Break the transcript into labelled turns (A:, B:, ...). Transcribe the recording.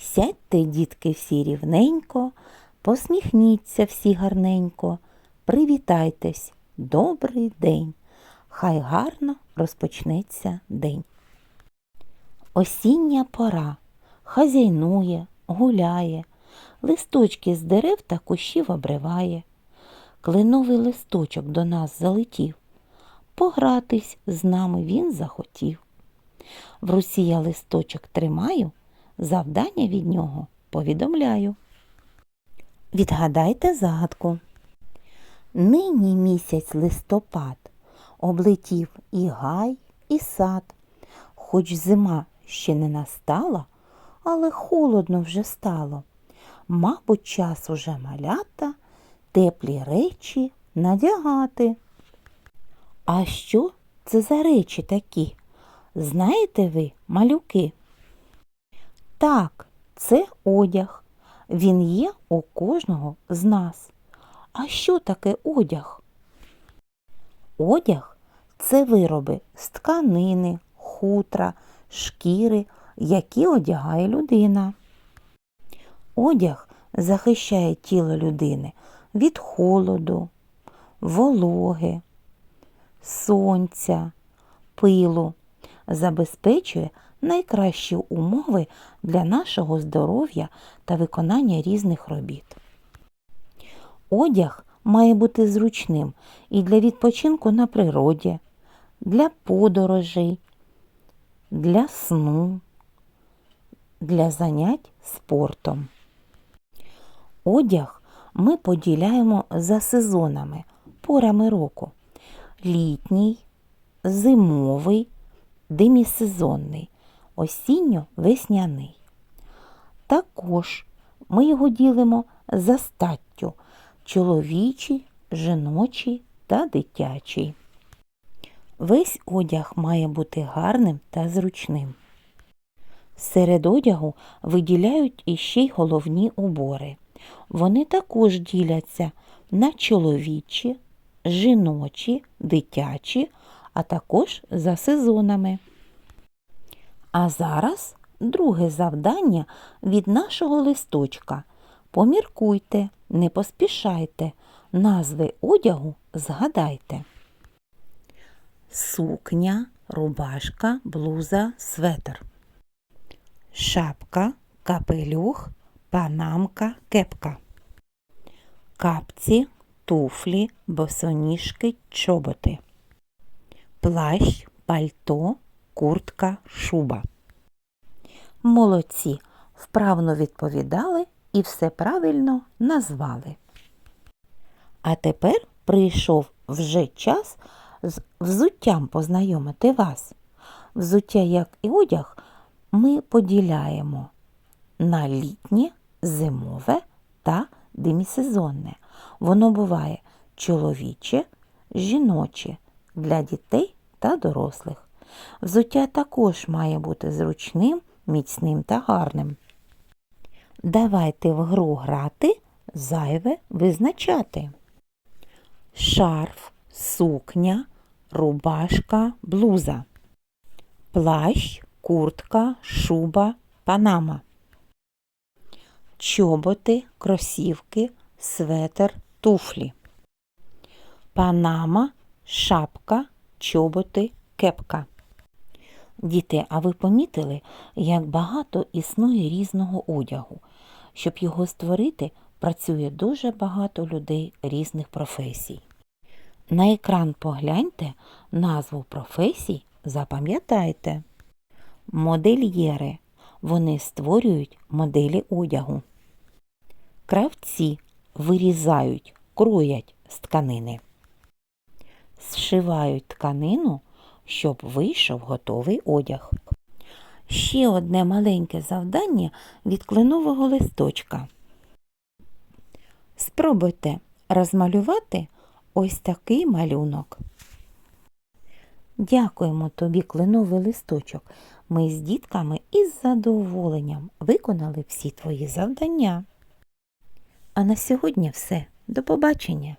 A: Сядьте, дітки, всі рівненько, посміхніться всі гарненько, привітайтесь, добрий день. Хай гарно розпочнеться день. Осіння пора хазяйнує, гуляє, листочки з дерев та кущів обриває. Кленовий листочок до нас залетів. Погратись з нами він захотів. В руці я листочок тримаю, завдання від нього повідомляю. Відгадайте загадку. Нині місяць листопад облетів і гай, і сад. Хоч зима ще не настала, але холодно вже стало. Мабуть, час уже малята теплі речі надягати. А що це за речі такі? Знаєте ви, малюки? Так, це одяг. Він є у кожного з нас. А що таке одяг? Одяг це вироби з тканини, хутра, шкіри, які одягає людина. Одяг захищає тіло людини від холоду, вологи, сонця, пилу, забезпечує найкращі умови для нашого здоров'я та виконання різних робіт. Одяг має бути зручним і для відпочинку на природі, для подорожей, для сну, для занять спортом. Одяг ми поділяємо за сезонами, порами року. Літній, зимовий, демісезонний, осінньо-весняний. Також ми його ділимо за статтю чоловічий, жіночий та дитячий. Весь одяг має бути гарним та зручним. Серед одягу виділяють іще й головні убори. Вони також діляться на чоловічі, жіночі, дитячі, а також за сезонами. А зараз друге завдання від нашого листочка. Поміркуйте, не поспішайте, назви одягу згадайте. Сукня, рубашка, блуза, светр. Шапка, капелюх, панамка, кепка. Капці, туфлі, босоніжки, чоботи. Плащ, пальто, куртка, шуба. Молодці, вправно відповідали і все правильно назвали. А тепер прийшов вже час з взуттям познайомити вас. Взуття, як і одяг, ми поділяємо на літнє, зимове та демісезонне. Воно буває чоловіче, жіноче для дітей та дорослих. Взуття також має бути зручним, міцним та гарним. Давайте в гру грати, зайве визначати. Шарф, сукня, рубашка, блуза. Плащ, куртка, шуба, панама. Чоботи, кросівки, светер, туфлі. Панама, шапка, чоботи, кепка. Діти, а ви помітили, як багато існує різного одягу? Щоб його створити, працює дуже багато людей різних професій. На екран погляньте назву професій, запам'ятайте. Модельєри. Вони створюють моделі одягу. Кравці вирізають, кроять з тканини. Зшивають тканину, щоб вийшов готовий одяг. Ще одне маленьке завдання від кленового листочка. Спробуйте розмалювати ось такий малюнок. Дякуємо тобі, кленовий листочок. Ми з дітками із задоволенням виконали всі твої завдання. А на сьогодні все. До побачення!